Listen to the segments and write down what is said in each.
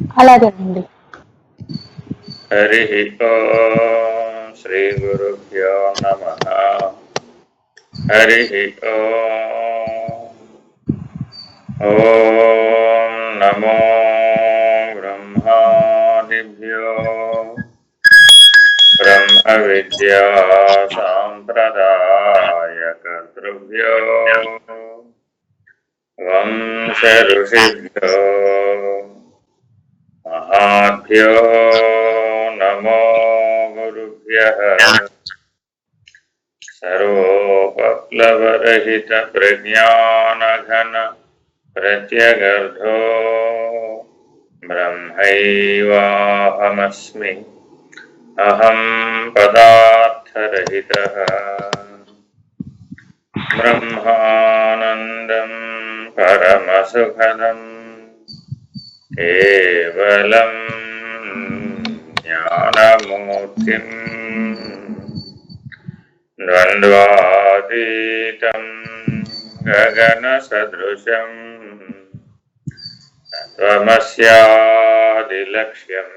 అలాగేనండి హరి ఓం శ్రీ గురుభ్యో నమ హరి ఓం ఓం నమో బ్రహ్మాదిభ్యో బ్రహ్మ విద్యా సాంప్రదాయ కర్తృభ్యో వంశ ఋషిభ్యో महाभ्यो नमो गुरुभ्यप्लवरहित प्रज्ञान घन प्रत्यगर्धो ब्रह्मैवाहमस्मि। अहं पदार्थरहितः। ब्रह्मानन्दं परमसुखदम्। పరమసుఖదం కేవలం జ్ఞానమూర్తిం ద్వంద్వాతీతం గగనసదృశం తత్వమస్యాదిలక్ష్యం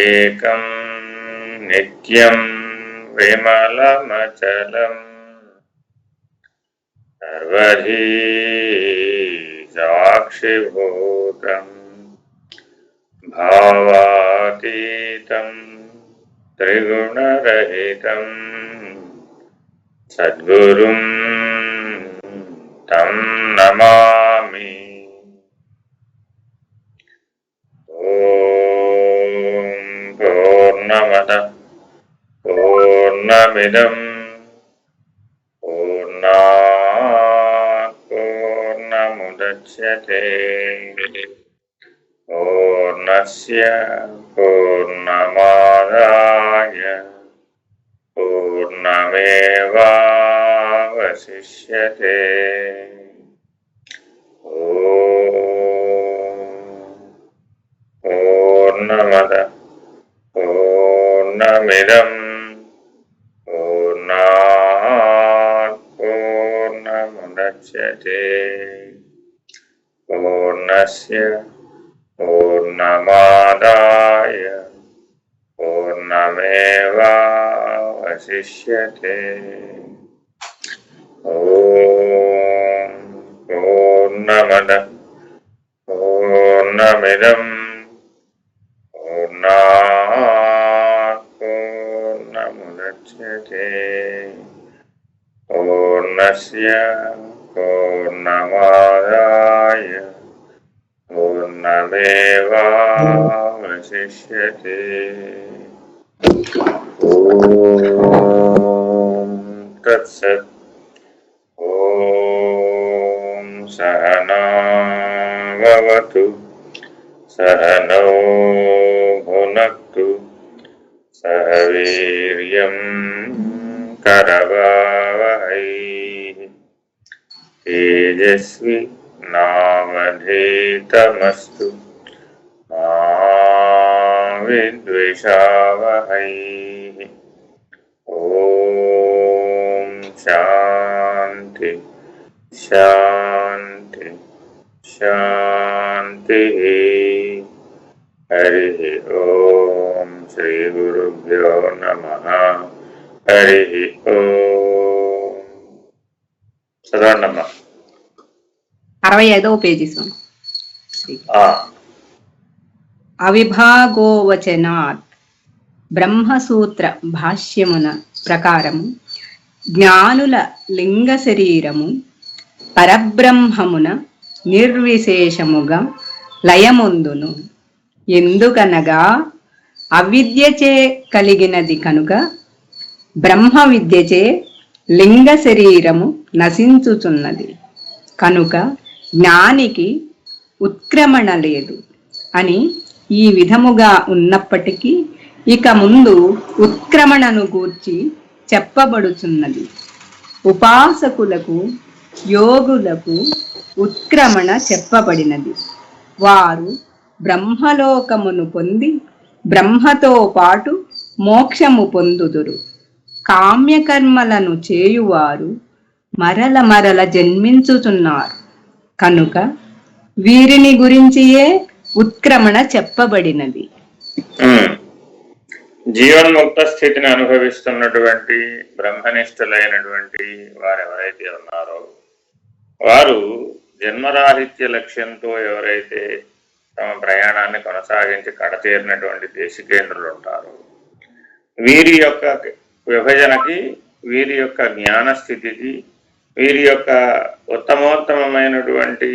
ఏకం నిత్యం విమలమచలం साक्षिभूतम् भावातीतम् त्रिगुणरहितम् सद्गुरुम् तं नमामि। ॐ ओर्णमद पूर्णमिदम् పూర్ణముదచ్యతే పూర్ణస్య పూర్ణమాదాయ పూర్ణమేవావశిష్యతే పూర్ణమద పూర్ణమిదం పూర్ణాత్ पूर्णस्य पूर्णमादाय पूर्णमेवावशिष्यते। ॐ पूर्णमद पूर्णमिदम् पूर्णात् पूर्णमुदच्छ्यते। पूर्णस्य पूर्णमादाय పూర్ణమాదాయ పూర్ణమేవావశిష్యతే ఓం తత్సత్. ఓం సహనావతు. సహనౌ భునక్తు. సహ వీర్యం కరవావహై. తేజస్వి నావధీతమస్తు మా విద్విషావహై ఓం శాంతి శాంతి శాంతి హరి ఓం శ్రీ గురుభ్యో నమ హరి ఓం చదవండమ్మా అరవై ఐదవ పేజీ స్వామి అవిభాగోవచనాత్ బ్రహ్మసూత్ర భాష్యమున ప్రకారము జ్ఞానుల లింగ శరీరము పరబ్రహ్మమున నిర్విశేషముగా లయముందును. ఎందుకనగా అవిద్యచే కలిగినది కనుక బ్రహ్మ విద్యచే లింగ శరీరము నశించుచున్నది. కనుక జ్ఞానికి ఉత్క్రమణ లేదు అని ఈ విధముగా ఉన్నప్పటికీ ఇక ముందు ఉత్క్రమణను గూర్చి చెప్పబడుచున్నది. ఉపాసకులకు యోగులకు ఉత్క్రమణ చెప్పబడినది. వారు బ్రహ్మలోకమును పొంది బ్రహ్మతో పాటు మోక్షము పొందుదురు. కామ్యకర్మలను చేయువారు మరల మరల జన్మించుచున్నారు. కనుక వీరిని గురించియే ఉత్క్రమణ చెప్పబడినది. జీవన్ముక్త స్థితిని అనుభవిస్తున్నటువంటి బ్రహ్మనిష్ఠులైనటువంటి వారు ఎవరైతే ఉన్నారో వారు జన్మరాహిత్య లక్ష్యంతో ఎవరైతే తమ ప్రయాణాన్ని కొనసాగించి కడతీరినటువంటి దేశికేంద్రులు ఉంటారో వీరి యొక్క విభజనకి వీరి యొక్క జ్ఞాన స్థితికి వీరి యొక్క ఉత్తమోత్తమమైనటువంటి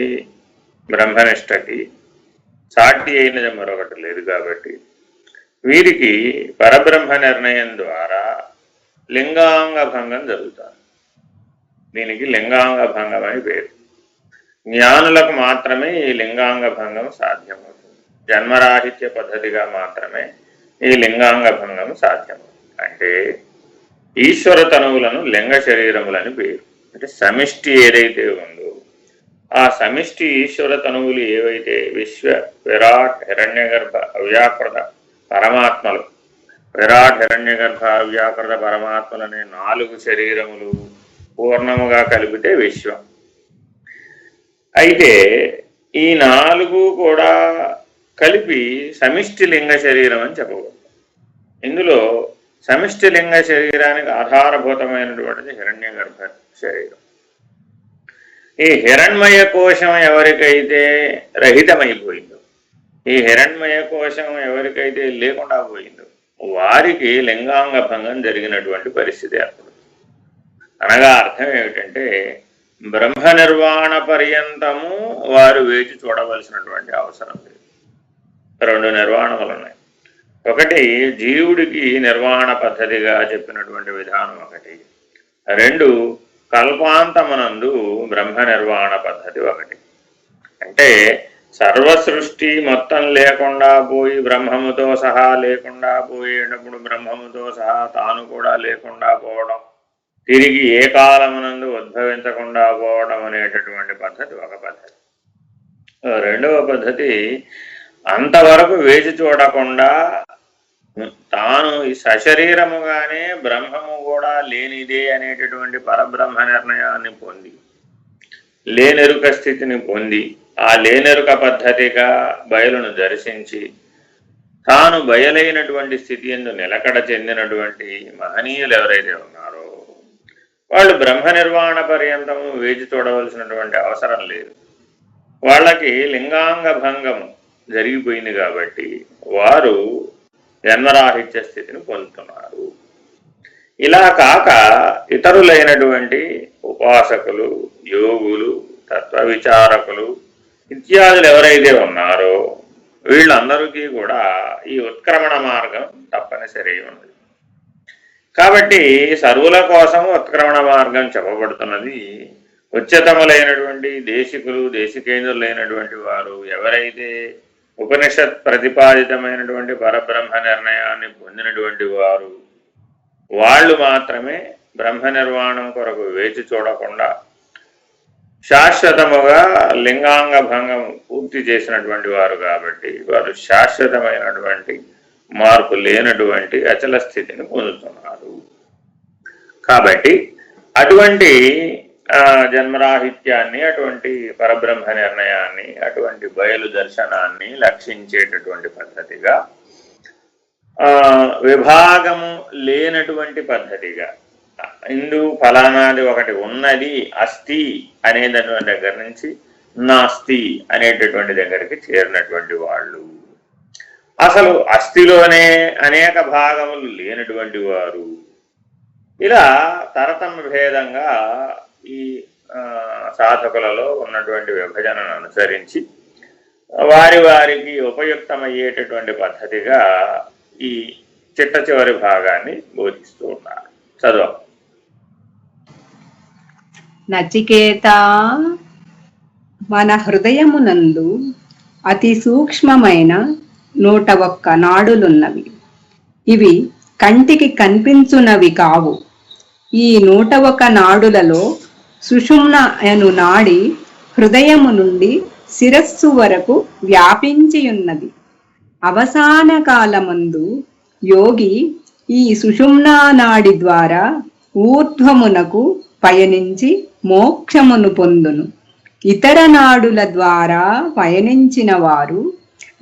బ్రహ్మనిష్టకి సాటి అయినది మరొకటి లేదు కాబట్టి వీరికి పరబ్రహ్మ నిర్ణయం ద్వారా లింగాంగ భంగం జరుగుతుంది దీనికి లింగాంగ భంగం అని పేరు. జ్ఞానులకు మాత్రమే ఈ లింగాంగ భంగం సాధ్యమవుతుంది. జన్మరాహిత్య పద్ధతిగా మాత్రమే ఈ లింగాంగ భంగం సాధ్యమవుతుంది. అంటే ఈశ్వర తనువులను లింగ శరీరములని పేరు. అంటే సమిష్టి ఏదైతే ఉందో ఆ సమిష్టి ఈశ్వర తనువులు ఏవైతే విశ్వ విరాట్ హిరణ్యగర్భ అవ్యాకృత పరమాత్మలు విరాట్ హిరణ్యగర్భ అవ్యాకృత పరమాత్మలనే నాలుగు శరీరములు పూర్ణముగా కలిపితే విశ్వం. అయితే ఈ నాలుగు కూడా కలిపి సమిష్టి లింగ శరీరం అని చెప్పకూడదు. ఇందులో సమిష్టి లింగ శరీరానికి ఆధారభూతమైనటువంటిది హిరణ్య గర్భ శరీరం. ఈ హిరణ్మయ కోశం ఎవరికైతే రహితమైపోయిందో ఈ హిరణ్మయ కోశం ఎవరికైతే లేకుండా పోయిందో వారికి లింగాంగ భంగం జరిగినటువంటి పరిస్థితి ఏర్పడుతుంది. అనగా అర్థం ఏమిటంటే బ్రహ్మ నిర్వాణ పర్యంతము వారు వేచి చూడవలసినటువంటి అవసరం లేదు. రెండు నిర్వాణములు ఉన్నాయి. ఒకటి జీవుడికి నిర్వహణ పద్ధతిగా చెప్పినటువంటి విధానం ఒకటి. రెండు కల్పాంతమనందు బ్రహ్మ నిర్వాణ పద్ధతి ఒకటి. అంటే సర్వ సృష్టి మొత్తం లేకుండా పోయి బ్రహ్మముతో సహా లేకుండా పోయేటప్పుడు బ్రహ్మముతో సహా తాను కూడా లేకుండా పోవడం తిరిగి ఏ కాలమునందు ఉద్భవించకుండా పోవడం అనేటటువంటి పద్ధతి ఒక పద్ధతి. రెండవ పద్ధతి అంతవరకు వేచి చూడకుండా తాను ఈ సశరీరముగానే బ్రహ్మము కూడా లేనిదే అనేటటువంటి పరబ్రహ్మ నిర్ణయాన్ని పొంది లేనెరుక స్థితిని పొంది ఆ లేనెరుక పద్ధతిగా బయలును దర్శించి తాను బయలైనటువంటి స్థితి ఎందు నిలకడ చెందినటువంటి మహనీయులు ఎవరైతే ఉన్నారో వాళ్ళు బ్రహ్మ నిర్వాణ పర్యంతము వేచి చూడవలసినటువంటి అవసరం లేదు. వాళ్ళకి లింగాంగ భంగం జరిగిపోయింది కాబట్టి వారు జన్మరాహిత్య స్థితిని పొందుతున్నారు. ఇలా కాక ఇతరులైనటువంటి ఉపాసకులు యోగులు తత్వ విచారకులు ఇత్యాదులు ఎవరైతే ఉన్నారో వీళ్ళందరికీ కూడా ఈ ఉత్క్రమణ మార్గం తప్పనిసరి ఉన్నది. కాబట్టి సర్వుల కోసం ఉత్క్రమణ మార్గం చెప్పబడుతున్నది. ఉచ్చతములైనటువంటి దేశికులు దేశికేంద్రులైనటువంటి వారు ఎవరైతే ఉపనిషత్ ప్రతిపాదితమైనటువంటి పరబ్రహ్మ నిర్ణయాన్ని పొందినటువంటి వారు వాళ్ళు మాత్రమే బ్రహ్మ నిర్వాణం కొరకు వేచి చూడకుండా శాశ్వతముగా లింగాంగ భంగం పూర్తి చేసినటువంటి వారు కాబట్టి వారు శాశ్వతమైనటువంటి మార్పు లేనటువంటి అచల స్థితిని పొందుతున్నారు. కాబట్టి అటువంటి జన్మరాహిత్యాన్ని అటువంటి పరబ్రహ్మ నిర్ణయాన్ని అటువంటి బయలు దర్శనాన్ని లక్షించేటటువంటి పద్ధతిగా విభాగము లేనటువంటి పద్ధతిగా ఇందు ఫలానాది ఒకటి ఉన్నది అస్థి అనేటటువంటి దగ్గర నుంచి నాస్తి అనేటటువంటి దగ్గరికి చేరినటువంటి వాళ్ళు. అసలు అస్థిలోనే అనేక భాగములు లేనటువంటి వారు. ఇలా తరతమ భేదంగా ఈ సాధకులలో ఉన్నటువంటి విభజనను అనుసరించి వారి వారికి ఉపయుక్తమయ్యేటటువంటి పద్ధతిగా ఈ చిట్ట చివరి భాగాన్ని బోధిస్తూ ఉన్నారు. చదువు. నచికేత మన హృదయమునందు అతి సూక్ష్మమైన నూట ఒక్క నాడులున్నవి. ఇవి కంటికి కనిపించునవి కావు. ఈ నూట ఒక నాడులలో సుషుమ్న అను నాడి హృదయము నుండి శిరస్సు వరకు వ్యాపించియున్నది. అవసాన కాలమందు యోగి ఈ సుషుమ్నా నాడి ద్వారా ఊర్ధ్వమునకు పయనించి మోక్షమును పొందును. ఇతర నాడుల ద్వారా పయనించిన వారు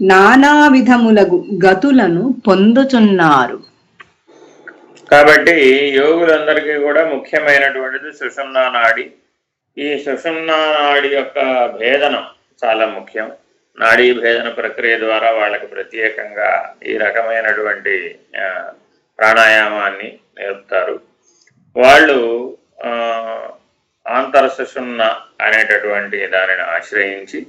నానా విధముల గతులను పొందుచున్నారు. కాబట్టి యోగులందరికీ కూడా ముఖ్యమైనటువంటిది సుషుమ్నా నాడి. ఈ సుషుమ్నా నాడి యొక్క భేదనం చాలా ముఖ్యం. నాడీ భేదన ప్రక్రియ ద్వారా వాళ్ళకి ప్రత్యేకంగా ఈ రకమైనటువంటి ప్రాణాయామాన్ని నేర్పుతారు. వాళ్ళు ఆ, ఆంతరసుషుమ్న అనేటటువంటి దానిని ఆశ్రయించి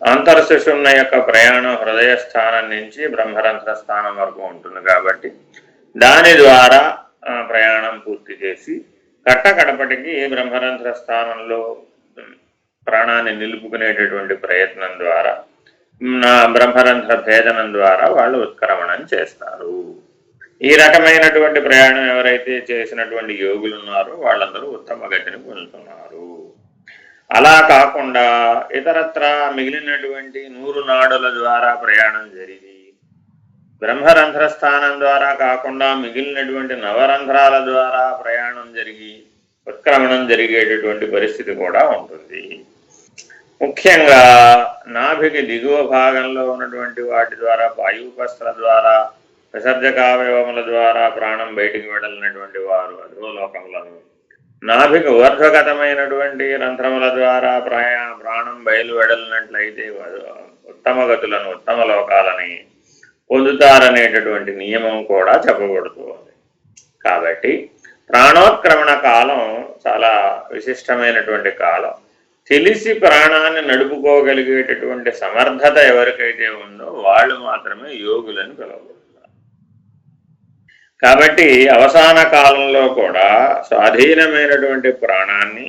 అంతర్సుషుమ్న యొక్క ప్రయాణం హృదయ స్థానం నుంచి బ్రహ్మరంధ్ర స్థానం వరకు ఉంటుంది కాబట్టి దాని ద్వారా ఆ, ప్రయాణం పూర్తి చేసి కట్టకడపటికి బ్రహ్మరంధ్ర స్థానంలో ప్రాణాన్ని నిలుపుకునేటటువంటి ప్రయత్నం ద్వారా నా బ్రహ్మరంధ్ర భేదనం ద్వారా వాళ్ళు ఉత్క్రమణం చేస్తారు. ఈ రకమైనటువంటి ప్రయాణం ఎవరైతే చేసినటువంటి యోగులు ఉన్నారో వాళ్ళందరూ ఉత్తమ గతిని పొందుతున్నారు. అలా కాకుండా ఇతరత్ర మిగిలినటువంటి నూరు నాడుల ద్వారా ప్రయాణం జరిగి బ్రహ్మరంధ్ర స్థానం ద్వారా కాకుండా మిగిలినటువంటి నవరంధ్రాల ద్వారా ప్రయాణం జరిగి ఉత్క్రమణం జరిగేటటువంటి పరిస్థితి కూడా ఉంటుంది. ముఖ్యంగా నాభికి దిగువ భాగంలో ఉన్నటువంటి వాటి ద్వారా వాయుపస్త్ర ద్వారా విసర్జకావయవముల ద్వారా ప్రాణం బయటికి వెళ్ళినటువంటి వారు అధోలోకములను. నాభికి ఊర్ధ్వగతమైనటువంటి రంధ్రముల ద్వారా ప్రయా ప్రాణం బయలు వెడలినట్లయితే ఉత్తమ గతులను ఉత్తమ లోకాలని పొందుతారనేటటువంటి నియమం కూడా చెప్పబడుతుంది కాబట్టి ప్రాణోత్క్రమణ కాలం చాలా విశిష్టమైనటువంటి కాలం. తెలిసి ప్రాణాన్ని నడుపుకోగలిగేటటువంటి సమర్థత ఎవరికైతే ఉందో వాళ్ళు మాత్రమే యోగులని పిలవబడుతున్నారు కాబట్టి అవసాన కాలంలో కూడా స్వాధీనమైనటువంటి ప్రాణాన్ని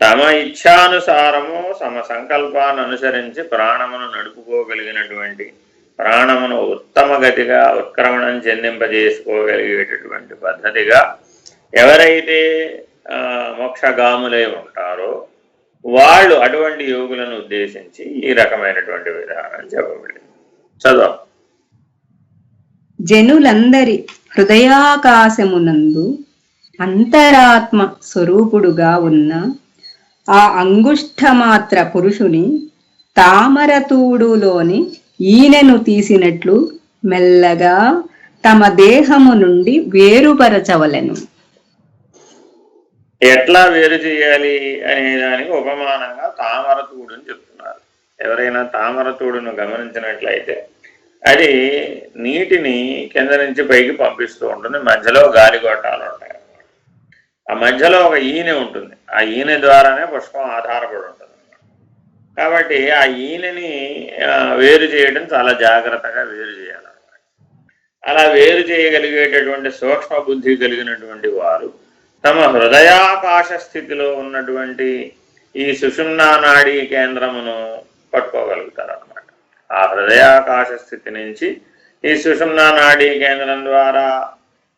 తమ ఇచ్ఛానుసారము తమ సంకల్పాన్ని అనుసరించి ప్రాణమును నడుపుకోగలిగినటువంటి ప్రాణమును ఉత్తమ గతిగా ఉత్క్రమణం చెందింపజేసుకోగలిగేటటువంటి పద్ధతిగా ఎవరైతే మోక్షగాములై ఉంటారో వాళ్ళు అటువంటి యోగులను ఉద్దేశించి ఈ రకమైనటువంటి విధానం చెప్పబడింది. చదువు. జనులందరి హృదయాకాశమునందు అంతరాత్మ స్వరూపుడుగా ఉన్న ఆ అంగుష్ఠమాత్ర పురుషుని తామరతూడులోని ఈనెను తీసినట్లు మెల్లగా తమ దేహము నుండి వేరుపరచవలను. ఎట్లా వేరు చేయాలి అనే దానికి ఉపమానంగా తామరతూడు అని చెప్తున్నారు. ఎవరైనా తామరతూడును గమనించినట్లయితే అది నీటిని కింద నుంచి పైకి పంపిస్తూ ఉంటుంది. మధ్యలో గాలి గొట్టాలు ఉంటాయి. ఆ మధ్యలో ఒక ఈనె ఉంటుంది. ఆ ఈనె ద్వారానే పుష్పం ఆధారపడి ఉంటుంది. కాబట్టి ఆ ఈనెని వేరు చేయడం చాలా జాగ్రత్తగా వేరు చేయాలన్నమాట అలా వేరు చేయగలిగేటటువంటి సూక్ష్మ బుద్ధి కలిగినటువంటి వారు తమ హృదయాకాశ స్థితిలో ఉన్నటువంటి ఈ సుషుమ్నా నాడీ కేంద్రమును పట్టుకోగలుగుతారు అనమాట ఆ హృదయాకాశ స్థితి నుంచి ఈ సుషుమ్నా నాడీ కేంద్రం ద్వారా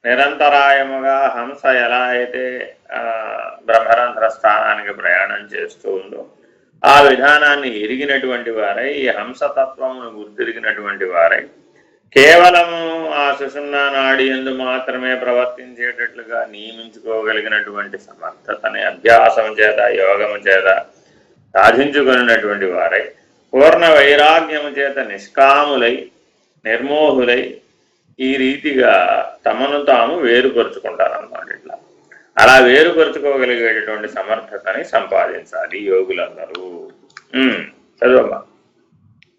నిరంతరాయముగా హంస ఎలా అయితే బ్రహ్మరంధ్ర స్థానానికి ప్రయాణం చేస్తూ ఉందో ఆ విధానాన్ని ఎరిగినటువంటి వారై ఈ హంసతత్వమును గుర్తిరిగినటువంటి వారై కేవలము ఆ సుషుమ్నా నాడి ఎందు మాత్రమే ప్రవర్తించేటట్లుగా నియమించుకోగలిగినటువంటి సమర్థతని అభ్యాసం చేత యోగము చేత సాధించుకున్నటువంటి వారై పూర్ణ వైరాగ్యము చేత నిష్కాములై నిర్మోహులై ఈ రీతిగా తమను తాము వేరుపరుచుకుంటారన్నమాట ఇట్లా. అలా వేరుపరుచుకోగలిగేటటువంటి సమర్థతని సంపాదించాలి యోగులందరూ. చదువమ్మా.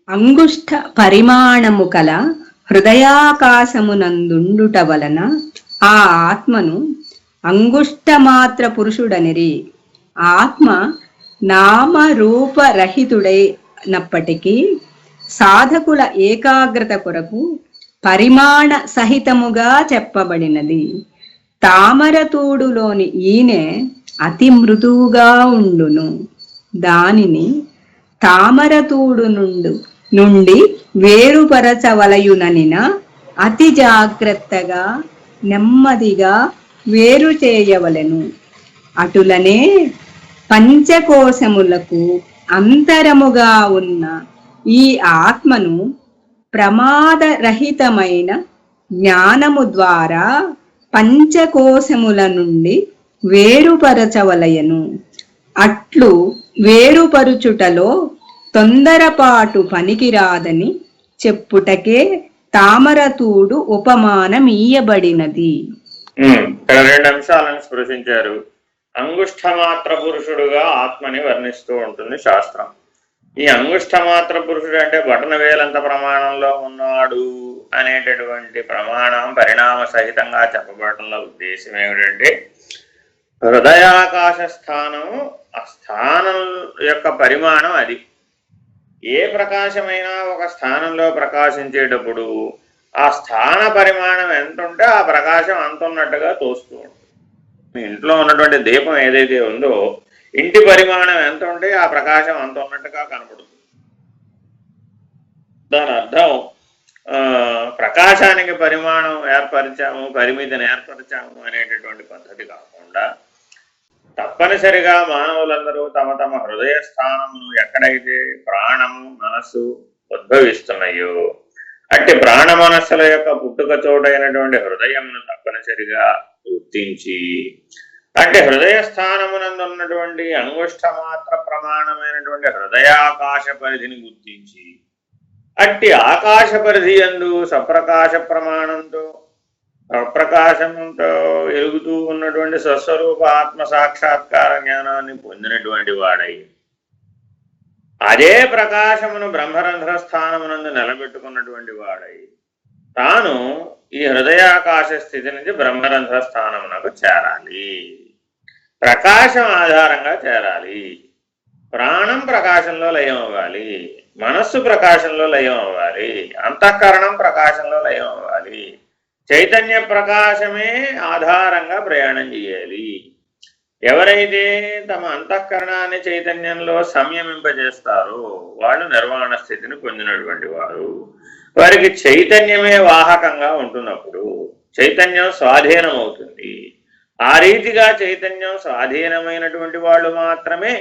అంగుష్ట పరిమాణము కల హృదయాకాశమునందుండుట వలన ఆ ఆత్మను అంగుష్టమాత్ర పురుషుడనిరి. ఆత్మ నామరూపరహితుడైనప్పటికీ సాధకుల ఏకాగ్రత కొరకు పరిమాణ సహితముగా చెప్పబడినది. తామరతూడులోని ఈనె అతి మృదువుగా ఉండును. దానిని తామరతూడు నుండు నుండి వేరుపరచవలయుననిన అతి జాగ్రత్తగా నెమ్మదిగా వేరు చేయవలెను. అటులనే పంచకోశములకు అంతరముగా ఉన్న ఈ ఆత్మను ప్రమాదరహితమైన జ్ఞానము ద్వారా పంచకోశముల నుండి వేరుపరచవలయను. అట్లు వేరుపరుచుటలో తొందరపాటు పనికిరాదని చెప్పుటకే తామరతూడు ఉపమానమీయబడినది. ఇక్కడ రెండు అంశాలను స్పృశించారు. అంగుష్ఠమాత్ర పురుషుడుగా ఆత్మని వర్ణిస్తూ ఉంటుంది శాస్త్రం. ఈ అంగుష్టమాత్ర పురుషుడు అంటే బటన వేలంత ప్రమాణంలో ఉన్నాడు అనేటటువంటి ప్రమాణం పరిణామ సహితంగా చెప్పబడంలో ఉద్దేశం ఏమిటంటే హృదయాకాశ స్థానం ఆ స్థానం యొక్క పరిమాణం అది. ఏ ప్రకాశమైనా ఒక స్థానంలో ప్రకాశించేటప్పుడు ఆ స్థాన పరిమాణం ఎంత ఉంటే ఆ ప్రకాశం అంత ఉన్నట్టుగా తోస్తూ ఉంటుంది. మీ ఇంట్లో ఉన్నటువంటి దీపం ఏదైతే ఉందో ఇంటి పరిమాణం ఎంత ఉంటే ఆ ప్రకాశం అంత ఉన్నట్టుగా కనపడుతుంది. దాని అర్థం ప్రకాశానికి పరిమాణం ఏర్పరిచాము పరిమితిని ఏర్పరిచాము అనేటటువంటి పద్ధతి కాకుండా తప్పనిసరిగా మానవులందరూ తమ తమ హృదయ స్థానమును ఎక్కడైతే ప్రాణము మనస్సు ఉద్భవిస్తున్నాయో అట్టి ప్రాణ మనస్సుల యొక్క పుట్టుక చోటైనటువంటి హృదయంను తప్పనిసరిగా గుర్తించి అంటే హృదయ స్థానమునందు ఉన్నటువంటి అంగుష్ట మాత్ర ప్రమాణమైనటువంటి హృదయాకాశ పరిధిని గుర్తించి అట్టి ఆకాశ పరిధి అందు సప్రకాశ ప్రమాణంతో ప్రకాశంతో ఎలుగుతూ ఉన్నటువంటి స్వస్వరూప ఆత్మ సాక్షాత్కార జ్ఞానాన్ని పొందినటువంటి వాడై అదే ప్రకాశమును బ్రహ్మరంధ్ర స్థానమునందు నిలబెట్టుకున్నటువంటి వాడై తాను ఈ హృదయాకాశ స్థితి నుంచి బ్రహ్మరంధ్ర స్థానమునకు చేరాలి. ప్రకాశం ఆధారంగా చేరాలి. ప్రాణం ప్రకాశంలో లయం అవ్వాలి. మనస్సు ప్రకాశంలో లయం అవ్వాలి. అంతఃకరణం ప్రకాశంలో లయం అవ్వాలి. చైతన్య ప్రకాశమే ఆధారంగా ప్రయాణం చేయాలి. ఎవరైతే తమ అంతఃకరణాన్ని చైతన్యంలో సంయమింపజేస్తారో వాళ్ళు నిర్వాణ స్థితిని పొందినటువంటి వారు. వారికి చైతన్యమే వాహకంగా ఉంటున్నప్పుడు చైతన్యం స్వాధీనం అవుతుంది ఆ రీతిగా చైతన్యం స్వాధీనమైనటువంటి వాళ్ళు మాత్రమే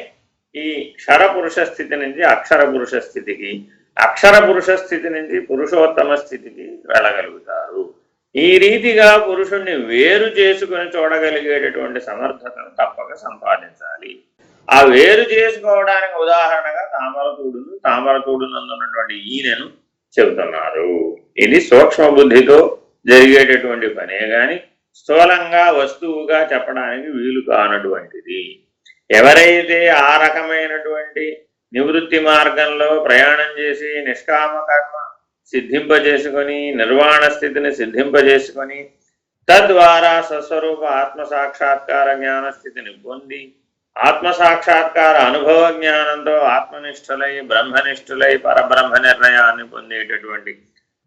ఈ క్షర పురుష స్థితి నుంచి అక్షర పురుష స్థితికి అక్షర పురుష స్థితి నుంచి పురుషోత్తమ స్థితికి వెళ్ళగలుగుతారు. ఈ రీతిగా పురుషుణ్ణి వేరు చేసుకుని చూడగలిగేటటువంటి సమర్థతను తప్పక సంపాదించాలి. ఆ వేరు చేసుకోవడానికి ఉదాహరణగా తామరతూడును తామరతూడునందున్నటువంటి ఈయనను చెబుతున్నారు. ఇది సూక్ష్మ బుద్ధితో జరిగేటటువంటి పనే గాని స్థూలంగా వస్తువుగా చెప్పడానికి వీలు కానటువంటిది. ఎవరైతే ఆ రకమైనటువంటి నివృత్తి మార్గంలో ప్రయాణం చేసి నిష్కామ కర్మ సిద్ధింపజేసుకొని నిర్వాణ స్థితిని సిద్ధింపజేసుకొని తద్వారా స్వస్వరూప ఆత్మ సాక్షాత్కార జ్ఞాన స్థితిని పొంది ఆత్మ సాక్షాత్కార అనుభవ జ్ఞానంతో ఆత్మనిష్ఠులై బ్రహ్మనిష్ఠులై పరబ్రహ్మ నిర్ణయాన్ని పొందేటటువంటి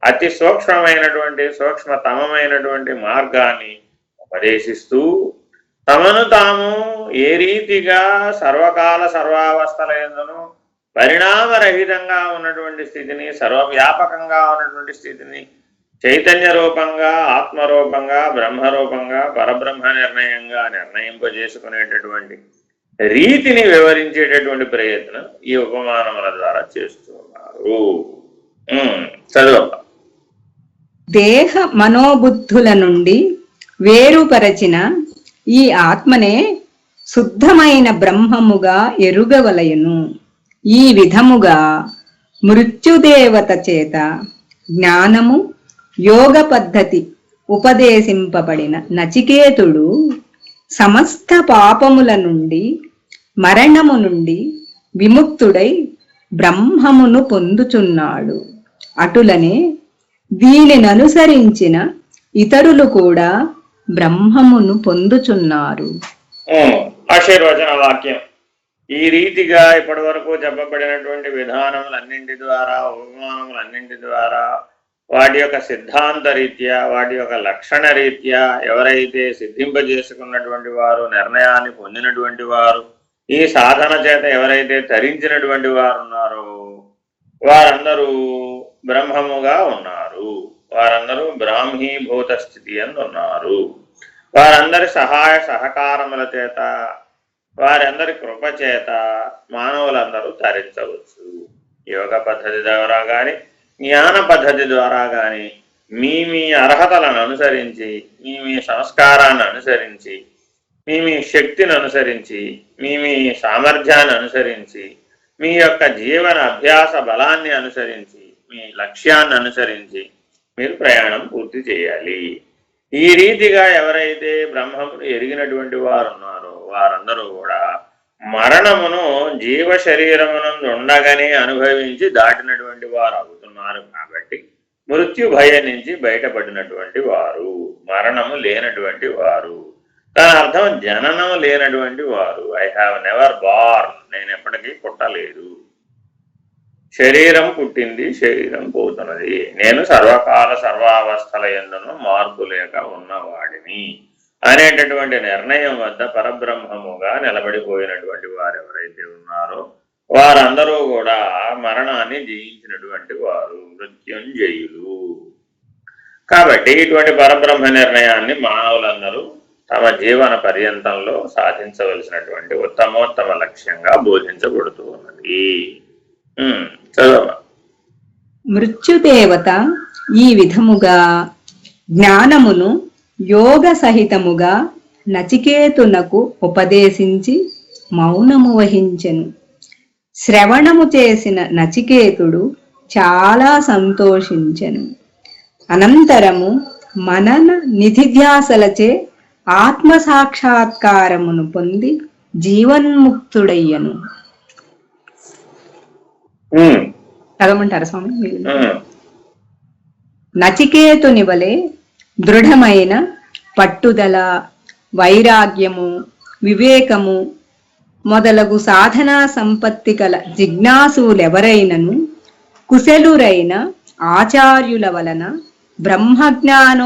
అతి సూక్ష్మమైనటువంటి సూక్ష్మతమైనటువంటి మార్గాన్ని ఉపదేశిస్తూ తమను తాము ఏ రీతిగా సర్వకాల సర్వావస్థల ఎందును పరిణామరహితంగా ఉన్నటువంటి స్థితిని సర్వవ్యాపకంగా ఉన్నటువంటి స్థితిని చైతన్య రూపంగా ఆత్మరూపంగా బ్రహ్మరూపంగా పరబ్రహ్మ నిర్ణయంగా నిర్ణయింపజేసుకునేటటువంటి రీతిని వివరించేటటువంటి ప్రయత్నం ఈ ఉపమానముల ద్వారా చేస్తున్నారు చదువు. దేహ మనోబుద్ధుల నుండి వేరుపరచిన ఈ ఆత్మనే శుద్ధమైన బ్రహ్మముగా ఎరుగవలయును. ఈ విధముగా మృత్యుదేవత చేత జ్ఞానము యోగ పద్ధతి ఉపదేశింపబడిన నచికేతుడు సమస్త పాపముల నుండి మరణము నుండి విముక్తుడై బ్రహ్మమును పొందుచున్నాడు. అటులనే దీనిననుసరించిన ఇతరులు కూడా బ్రహ్మమును పొందుచున్నారు. ఆశీర్వచన వాక్యం. ఈ రీతిగా ఇప్పటి వరకు చెప్పబడినటువంటి విధానములన్నింటి ద్వారా ఉపమానములన్నింటి ద్వారా వాటి యొక్క సిద్ధాంత రీత్యా వాటి యొక్క లక్షణ రీత్యా ఎవరైతే సిద్ధింపజేసుకున్నటువంటి వారు నిర్ణయాన్ని పొందినటువంటి వారు ఈ సాధన చేత ఎవరైతే తరించినటువంటి వారు ఉన్నారో వారందరూ బ్రహ్మముగా ఉన్నారు. వారందరూ బ్రాహ్మీభూత స్థితి ఉన్నారు వారందరి సహాయ సహకారముల చేత వారందరి కృప చేత మానవులందరూ తరించవచ్చు. యోగ పద్ధతి ద్వారా కానీ జ్ఞాన పద్ధతి ద్వారా కానీ మీ మీ అర్హతలను అనుసరించి మీ మీ సంస్కారాన్ని అనుసరించి మీ మీ శక్తిని అనుసరించి మీ మీ సామర్థ్యాన్ని అనుసరించి మీ యొక్క జీవన అభ్యాస బలాన్ని అనుసరించి మీ లక్ష్యాన్ని అనుసరించి మీరు ప్రయాణం పూర్తి చేయాలి. ఈ రీతిగా ఎవరైతే బ్రహ్మమును ఎరిగినటువంటి వారు ఉన్నారో వారందరూ కూడా మరణమును జీవ శరీరమునందు ఉండగానే అనుభవించి దాటినటువంటి వారు అవుతున్నారు కాబట్టి మృత్యు భయం నుంచి బయటపడినటువంటి వారు మరణము లేనటువంటి వారు. దాని అర్థం జననం లేనటువంటి వారు ఐ హ్యావ్ నెవర్ బార్న్ నేను ఎప్పటికీ పుట్టలేదు. శరీరం పుట్టింది శరీరం పోతున్నది. నేను సర్వకాల సర్వావస్థల ఎందును మార్పు లేక ఉన్నవాడిని అనేటటువంటి నిర్ణయం వద్ద పరబ్రహ్మముగా నిలబడిపోయినటువంటి వారు ఎవరైతే ఉన్నారో వారందరూ కూడా మరణాన్ని జయించినటువంటి వారు మృత్యుంజయులు. కాబట్టి ఇటువంటి పరబ్రహ్మ నిర్ణయాన్ని మానవులందరూ తమ జీవన పర్యంతంలో సాధించవలసినటువంటి ఉత్తమోత్తమ లక్ష్యంగా బోధించబడుతూ ఉన్నది. మృత్యుదేవత ఈ విధముగా జ్ఞానమును యోగ సహితముగా నచికేతునకు ఉపదేశించి మౌనము వహించెను. శ్రవణము చేసిన నచికేతుడు చాలా సంతోషించెను. అనంతరము మనన నిధిధ్యాసలచే ఆత్మ సాక్షాత్కారమును పొంది జీవన్ముక్తుడయ్యను. చదవమంటారా స్వామి? నచికేతుని వలె దృఢమైన పట్టుదల వైరాగ్యము వివేకము మొదలగు సాధనా సంపత్తి కల జిజ్ఞాసులెవరైనను కుశలురైన ఆచార్యుల వలన బ్రహ్మజ్ఞానోపదేశమును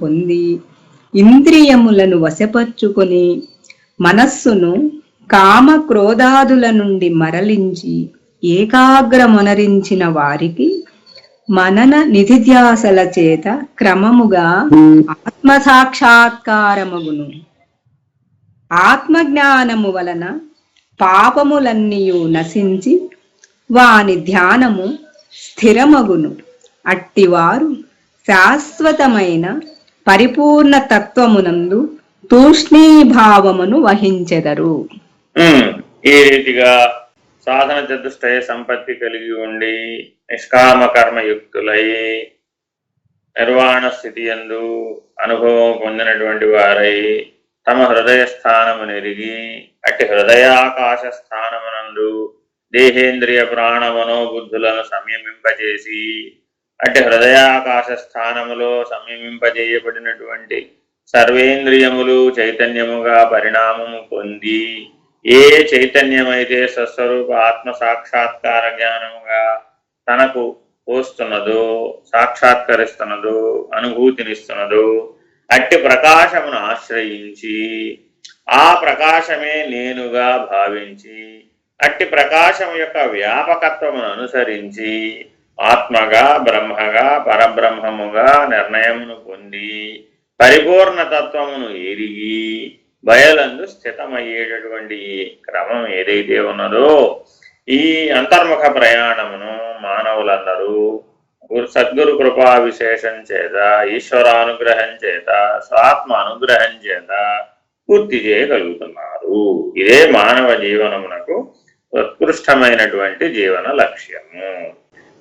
పొంది ఇంద్రియములను వశపరుచుకొని మనస్సును కామ క్రోధాదుల నుండి మరలించి ఏకాగ్రమొనరించిన వారికి మనన నిధిధ్యాసల చేత క్రమముగా ఆత్మ సాక్షాత్కారమగును ఆత్మజ్ఞానము వలన పాపములన్నీయు నశించి వాని ధ్యానము స్థిరమగును. అట్టివారు శాశ్వతమైన పరిపూర్ణ తత్వమునందు తూష్ణీభావమును వహించెదరు. ఈ రీతిగా సాధన చతుష్టయ సంపత్తి కలిగి ఉండి నిష్కామ కర్మయుక్తులై నిర్వాణ స్థితి ఎందు అనుభవం పొందినటువంటి వారై తమ హృదయ స్థానము నెరిగి అట్టి హృదయాకాశ స్థానమునందు దేహేంద్రియ ప్రాణ మనోబుద్ధులను సంయమింపజేసి అట్టి హృదయాకాశ స్థానములో సంయమింపజేయబడినటువంటి సర్వేంద్రియములు చైతన్యముగా పరిణామము పొంది ఏ చైతన్యమైతే సస్వరూప ఆత్మ సాక్షాత్కార జ్ఞానముగా తనకు పోస్తున్నదో సాక్షాత్కరిస్తున్నదో అనుభూతినిస్తున్నదో అట్టి ప్రకాశమును ఆశ్రయించి ఆ ప్రకాశమే నేనుగా భావించి అట్టి ప్రకాశం యొక్క వ్యాపకత్వమును అనుసరించి ఆత్మగా బ్రహ్మగా పరబ్రహ్మముగా నిర్ణయమును పొంది పరిపూర్ణ తత్వమును ఎరిగి బయలందు స్థితమయ్యేటటువంటి క్రమం ఏదైతే ఉన్నదో ఈ అంతర్ముఖ ప్రయాణమును మానవులందరూ గురు సద్గురు కృపా విశేషం చేత ఈశ్వరానుగ్రహం చేత స్వాత్మ అనుగ్రహం చేత పూర్తి చేయగలుగుతున్నారు. ఇదే మానవ జీవనమునకు ఉత్కృష్టమైనటువంటి జీవన లక్ష్యము.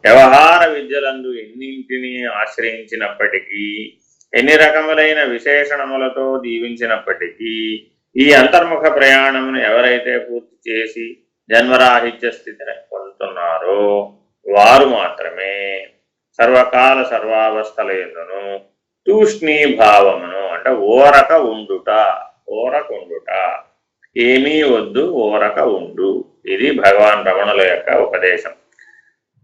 వ్యవహార విద్యలందు ఎన్నింటిని ఆశ్రయించినప్పటికీ ఎన్ని రకములైన విశేషణములతో దీవించినప్పటికీ ఈ అంతర్ముఖ ప్రయాణమును ఎవరైతే పూర్తి చేసి జన్మరాహిత్య స్థితిని పొందుతున్నారో వారు మాత్రమే సర్వకాల సర్వావస్థల ఎందును తూష్ణీ భావమును అంటే ఓరక ఉండుట ఓరక ఉండుట. ఏమీ వద్దు ఓరక ఉండు. ఇది భగవాన్ రమణుల యొక్క ఉపదేశం.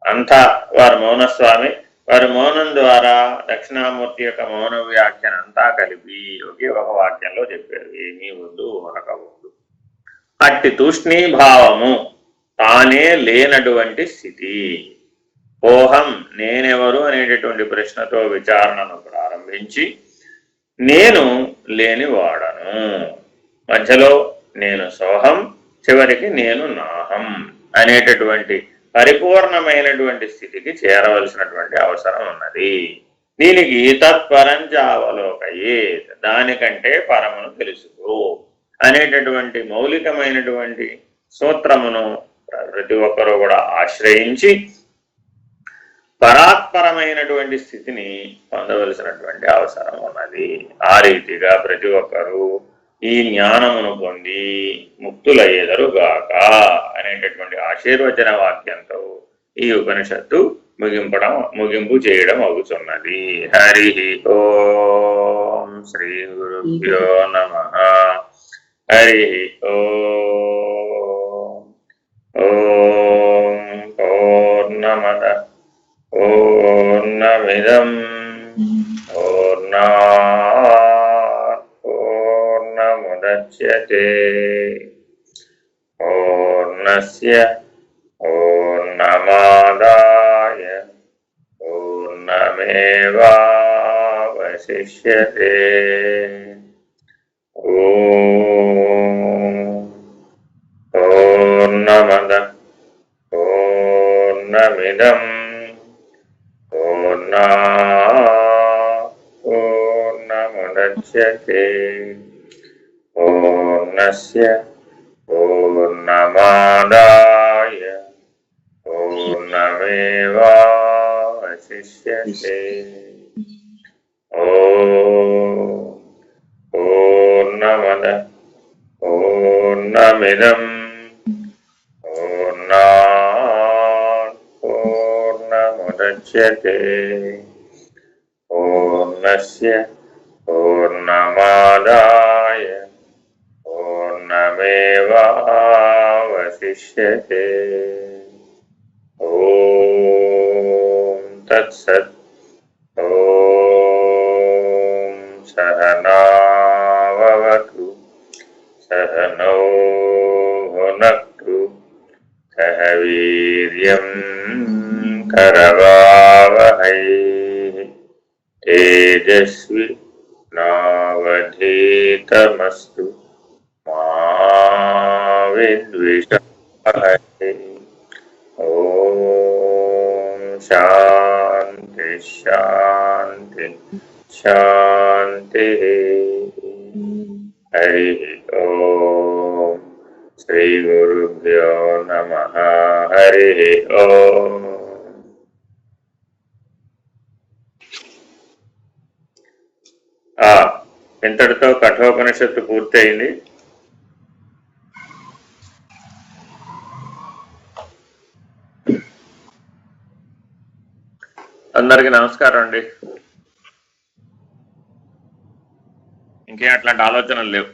అంతా వారు మౌనస్వామి వారి మౌనం ద్వారా దక్షిణామూర్తి యొక్క మౌన వ్యాఖ్యను అంతా కలిపి ఒకే ఒక వాక్యంలో చెప్పారు. ఏమీ వద్దు ఓరక ఉండు అట్టి తూష్ణీభావము తానే లేనటువంటి స్థితి. ఓహం నేనెవరు అనేటటువంటి ప్రశ్నతో విచారణను ప్రారంభించి నేను లేనివాడను. మధ్యలో నేను సోహం చివరికి నేను నాహం అనేటటువంటి పరిపూర్ణమైనటువంటి స్థితికి చేరవలసినటువంటి అవసరం ఉన్నది. దీనికి తత్పరంచ అవలోకయే దానికంటే పరమును తెలుసుకో అనేటటువంటి మౌలికమైనటువంటి సూత్రమును ప్రతి ఒక్కరూ కూడా ఆశ్రయించి పరాత్పరమైనటువంటి స్థితిని పొందవలసినటువంటి అవసరం ఉన్నది. ఆ రీతిగా ప్రతి ఒక్కరూ ఈ జ్ఞానమును పొంది ముక్తులయ్యేదరుగాక అనేటటువంటి ఆశీర్వచన వాక్యంతో ఈ ఉపనిషత్తు ముగింపడం ముగింపు చేయడం అవుతున్నది హరి ఓం శ్రీ గురుభ్యో నమ. హరి ఓం. పూర్ణమద పూర్ణమిదం పూర్ణాత్ పూర్ణముదచ్యతే పూర్ణస్య పూర్ణమాదాయ పూర్ణమేవావశిష్యతే ఓం పూర్ణమద పూర్ణమిదం పూర్ణా Cássia नो भुनक्तु सह वीर्यम् करवावहै तेजस्वि नावधीतमस्तु मा विद्विषाहै ॐ शान्ति शान्ति शान्तिः। ఇంతటితో కఠోపనిషత్తు పూర్తయింది అందరికి నమస్కారం అండి. ఇంకేం అట్లాంటి ఆలోచనలు లేవు.